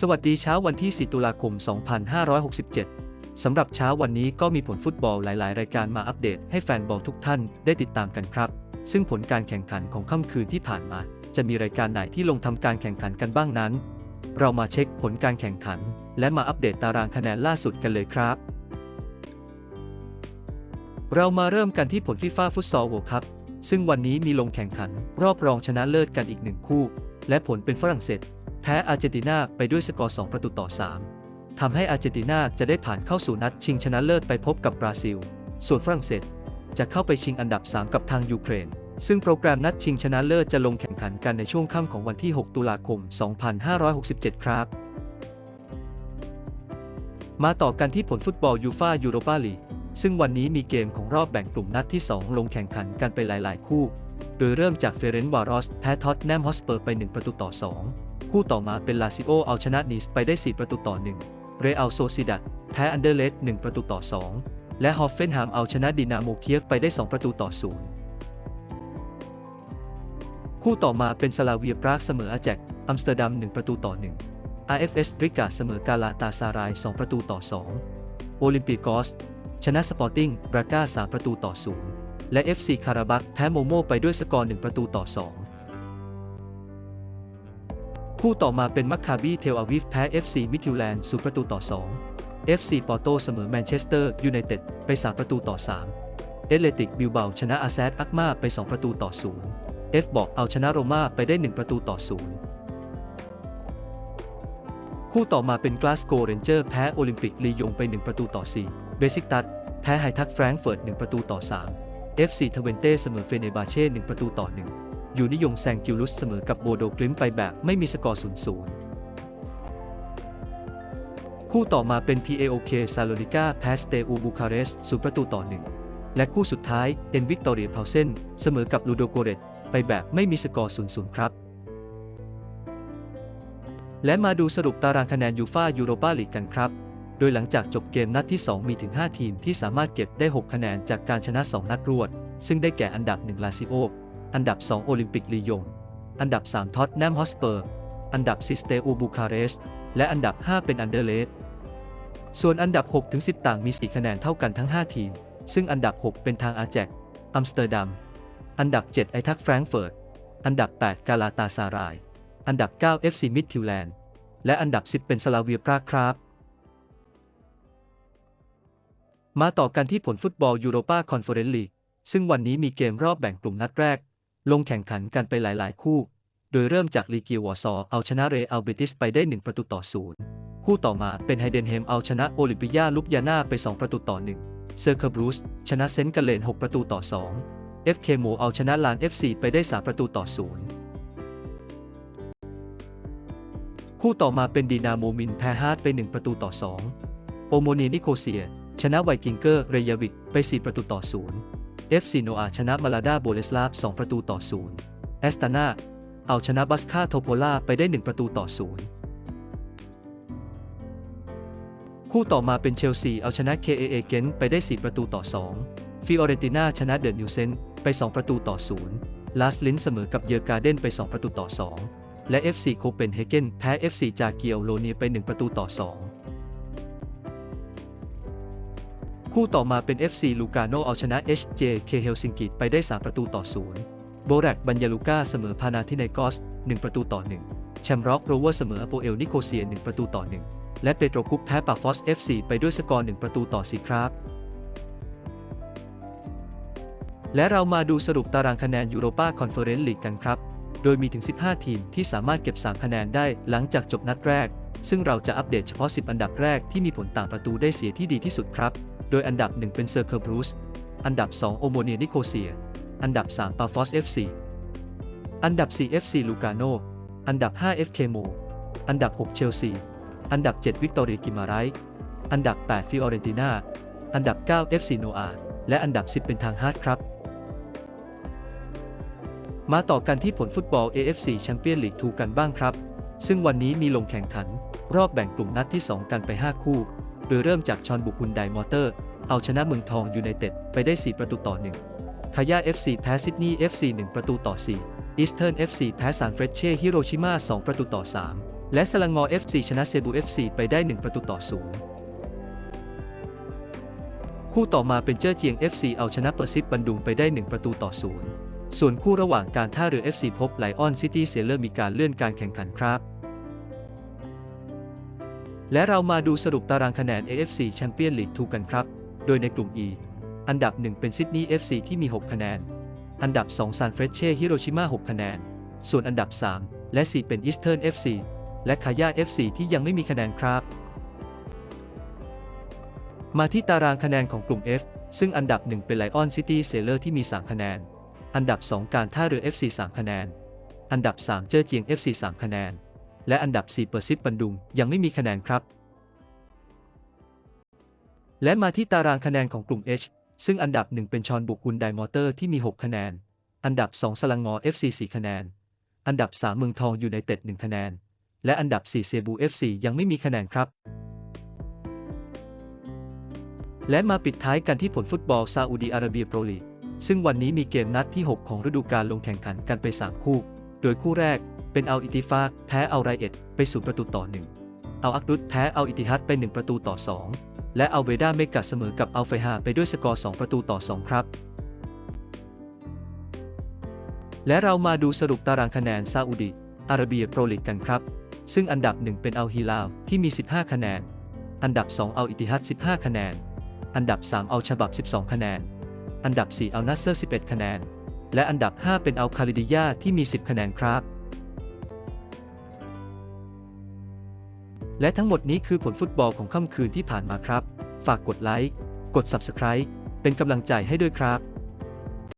สวัสดีเช้าวันที่ 4 ตุลาคม 2567 สำหรับเช้าวันนี้ก็มีผลฟุตบอลหลาย ๆ รายการมาอัปเดตให้แฟนบอลทุกท่านได้ติดตามกันครับ ซึ่งผลการแข่งขันของค่ำคืนที่ผ่านมา จะมีรายการไหนที่ลงทำการแข่งขันกันบ้างนั้น เรามาเช็คผลการแข่งขัน และมาอัปเดตตารางคะแนนล่าสุดกันเลยครับ เรามาเริ่มกันที่ผลฟีฟ่าฟุตซอลโวครับ ซึ่งวันนี้มีลงแข่งขัน รอบรองชนะเลิศกันอีกหนึ่งคู่ และผลเป็นฝรั่งเศส พ้อาร์เจนตินาไปด้วยสกอร์ 2 ประตูต่อ 3 ทำให้อาร์เจนตินาจะได้ผ่านเข้าสู่นัดชิงชนะเลิศไปพบกับบราซิล ส่วนฝรั่งเศส จะเข้าไปชิงอันดับ 3 กับทางยูเครน ซึ่งโปรแกรมนัดชิงชนะเลิศจะลงแข่งขันกันในช่วงค่ำของวันที่ 6 ตุลาคม 2567 ครับ มาต่อกันที่ผลฟุตบอลยูฟายูโรปาลีกซึ่งวันนี้มีเกมของรอบแบ่งกลุ่มนัดที่ 2 ลงแข่งขันกันไปหลาย ๆ คู่ โดยเริ่มจากเฟเรนต์วารอสแพ้ท็อตแนมฮอสเปอร์ไป 1 ประตูต่อ 2 คู่ต่อมาเป็นลาซิโอเอาชนะนีสไปได้ 4 ประตูต่อ 1 เรอัลโซซิดัดแพ้อันเดอร์เลส1ประตูต่อ 2 และฮอฟเฟนแฮมเอาชนะดินาโมเคียฟไปได้ 2 ประตูต่อ 0 คู่ต่อมาเป็นสลาเวียปรากเสมออาแจกอัมสเตอร์ดัม 1 ประตูต่อ 1 RFS ริกาเสมอกาลาตาซาราย 2 ประตูต่อ 2 โอลิมปิกอส ชนะสปอร์ติ้งบราก้า3ประตูต่อ 0 และ FC คาราบักแพ้โมโมไปด้วยสกอร์ 1 ประตูต่อ 2 คู่ต่อมาเป็นมัคคาบีเทลอาวิฟแพ้ FC มิทิวแลนด์0ประตูต่อ 2 FC ปอร์โตเสมอแมนเชสเตอร์ยูไนเต็ดไป 3 ประตูต่อ 3 เอเลติกบิลเบาชนะอาแซดอักมาไป 2 ประตูต่อ 0 F บอกเอาชนะโรม่าไปได้ 1 ประตูต่อ 0 คู่ต่อมาเป็นกลาสโกเรนเจอร์แพ้โอลิมปิกลียงไป 1 ประตูต่อ 4 เบซิกตัสแพ้ไฮทักแฟรงก์เฟิร์ต1ประตูต่อ 3 FC ทเวนเต้เสมอเฟเนบาเช่ 1 ประตูต่อ 1 อยู่นิยงแซงกิลลุสเสมอกับโบโดกริมไปแบบไม่มีสกอร์0-0 คู่ต่อมาเป็น PAOK ซาโลนิกาแพสเตอูบูคาเรส0ประตูต่อ1และคู่สุดท้ายเอ็นวิกตอเรียเพาเซนเสมอกับลูโดโกเรตไปแบบไม่มีสกอร์0-0 ครับ และมาดูสรุปตารางคะแนนยูฟายูโรปาลีกกันครับโดยหลังจากจบเกมนัดที่ 2 มีถึง 5 ทีมที่สามารถเก็บได้ 6 คะแนนจากการชนะ 2 นัดรวด ซึ่งได้แก่อันดับ 1 ลาซิโอ อันดับ 2 โอลิมปิกลียง อันดับ 3 ท็อตแนมฮอสเปอร์ อันดับ 4 สเตอูบูคาเรสต์ และอันดับ 5 เป็นอันเดอร์เลสส่วนอันดับ 6 ถึง 10 ต่างมี 4 คะแนนเท่ากันทั้ง 5 ทีม ซึ่งอันดับ 6 เป็นทางอาแจกอัมสเตอร์ดัม อันดับ 7 ไอทักแฟรงก์เฟิร์ต อันดับ 8 กาลาตาซาราย อันดับ 9 FC มิดทิวแลนด์ และอันดับ 10 เป็นสลาเวียปรากครับ มาต่อกันที่ผลฟุตบอลยูโรปาคอนเฟอเรนซ์ลีกซึ่งวันนี้มีเกมรอบแบ่งกลุ่มนัดแรก ลงแข่งขันกันไปหลาย ๆ คู่ โดยเริ่มจากลีกียววอซอเอาชนะเรอัลเบติสไปได้ 1 ประตูต่อ0คู่ต่อมาเป็นไฮเดนเฮมเอาชนะโอลิมปิยาลุกยาน่าไป 2 ประตูต่อ1เซอร์เคบรูสชนะเซนต์กาเลน 6 ประตูต่อ2 FK โมเอาชนะลาน FC ไปได้ 3 ประตูต่อ0คู่ต่อมาเป็นดีนาโมมินแพ้ฮาร์ดไป 1 ประตูต่อ 2 โอโมเนียนิโคเซีย ชนะไวกิงเกอร์ เรยาวิกไป 4 ประตูต่อ 0 FC โนอาชนะมาลาดาโบเลสลาฟ2ประตูต่อ0แอสตานาเอาชนะบัสคาโทโพลาไปได้ 1 ประตูต่อ0คู่ต่อมาเป็นเชลซีเอาชนะ KAA เกนไปได้ 4 ประตูต่อ 2 ฟิออเรนติน่าชนะเดอะนิวเซนไป 2 ประตูต่อ 0 ลาสลินเสมอกับเยอร์การ์เดนไป 2 ประตูต่อ 2 และ FC โคเปนเฮเกนแพ้ FC จากเกียวโลเนียไป 1 ประตูต่อ 2 คู่ต่อมาเป็น FC ลูกาโนเอาชนะ HJK เฮลซิงกิไปได้ 3 ประตูต่อ 0 โบแรกบัญญาลูกาเสมอพานาทิไนกอส 1 ประตูต่อ 1 แชมร็อกโรเวอร์เสมออโปเอลนิโคเซีย 1 ประตูต่อ 1 และเปโตรคุปแพ้ปาฟอส FC ไปด้วยสกอร์ 1 ประตูต่อ 4 ครับ และเรามาดูสรุปตารางคะแนนยูโรปาคอนเฟอเรนซ์ลีกกันครับ โดยมีถึง 15 ทีมที่สามารถเก็บ 3 คะแนนได้หลังจากจบนัดแรก ซึ่งเราจะอัปเดตเฉพาะ 10 อันดับแรกที่มีผลต่างประตูได้เสียที่ดีที่สุดครับ โดยอันดับ 1 เป็นเซอร์เคอร์บรูซอันดับ 2 โอโมเนียนิโคเซีย อันดับ 3 ปาฟอส FC อันดับ 4 FC ลูกาโน อันดับ 5 FK โม อันดับ 6 เชลซี อันดับ 7 วิกตอเรียกิมาไรอันดับ 8 ฟิออเรนตินาอันดับ 9 FC โนอาและอันดับ 10 เป็นทางฮาร์ดครับมาต่อกันที่ผลฟุตบอล AFC Champions League 2กันบ้างครับ ซึ่งวันนี้มีลงแข่งขัน รอบแบ่งกลุ่มนัดที่ 2 กันไป 5 คู่ โดยเริ่มจากชอนบุกุนไดมอเตอร์ เอาชนะเมืองทองยูไนเต็ดไปได้ 4 ประตูต่อ1คายา FC แพ้ซิดนีย์ FC 1 ประตูต่อ 4 อีสเทิร์น FC แพ้ซานเฟรเช่ฮิโรชิมา 2 ประตูต่อ 3 และสลังงอ FC ชนะเซบู FC ไปได้ 1 ประตูต่อศูนย์คู่ต่อมาเป็นเจ้อเจียง FC เอาชนะเปอร์ซิปบันดุงไปได้ 1 ประตูต่อศูนย์ ส่วนคู่ระหว่างการท่าเรือ FC พบไลออนซิตี้เซเลอร์มีการเลื่อนการแข่งขันครับ และเรามาดูสรุปตารางคะแนน AFC Champions League 2กันครับ โดยในกลุ่ม E อันดับ 1 เป็นซิดนีย์ FC ที่มี 6 คะแนน อันดับ 2 ซานเฟรเช่ฮิโรชิมา 6 คะแนน ส่วนอันดับ 3 และ 4 เป็นอีสเทิร์น FC และคาย่า FC ที่ยังไม่มีคะแนนครับ มาที่ตารางคะแนนของกลุ่ม F ซึ่งอันดับ 1 เป็นไลออนซิตี้เซเลอร์ที่มี 3 คะแนน อันดับ 2 การท่าเรือ FC 3 คะแนน อันดับ 3 เจ้อเจียง FC 3 คะแนน และอันดับ 4 เปอร์ซิปบันดุง ยังไม่มีคะแนนครับ และมาที่ตารางคะแนนของกลุ่ม H ซึ่งอันดับ 1 เป็นชอนบุกกุนไดมอเตอร์ที่มี 6 คะแนน อันดับ 2 สลังงอ FC 4 คะแนน อันดับ 3 เมืองทองอยูไนเต็ด 1 คะแนน และอันดับ 4 เซบู FC ยังไม่มีคะแนนครับและมาปิดท้ายกันที่ผลฟุตบอลซาอุดีอาระเบียโปรลีก ซึ่งวันนี้มีเกมนัดที่ 6 ของฤดูกาลลงแข่งขันกันไป 3 คู่ โดยคู่แรกเป็นอัลอิติฟากแพ้อัลไรเอ็ดไปสู่ประตูต่อ1อัลอักดุดแพ้อัลอิติฮัดไป 1 ประตูต่อ 2 และอัลเบด้าเมกัสเสมอกับอัลไฟฮาไปด้วยสกอร์ 2 ประตูต่อ 2 ครับ และเรามาดูสรุปตารางคะแนนซาอุดีอาระเบียโปรลีกกันครับ ซึ่งอันดับ 1 เป็นอัลฮิลาลที่มี 15 คะแนน อันดับ2อัลอิติฮัด15 คะแนน อันดับ3อัลชะบับ 12 คะแนน อันดับ 4 อัลนัสเซอร์ 11 คะแนน และอันดับ 5 เป็นอัลคาลิดิยาที่มี 10 คะแนนครับ และทั้งหมดนี้คือผลฟุตบอลของค่ำคืนที่ผ่านมาครับ ฝากกดไลค์ กด Subscribe เป็นกำลังใจให้ด้วยครับ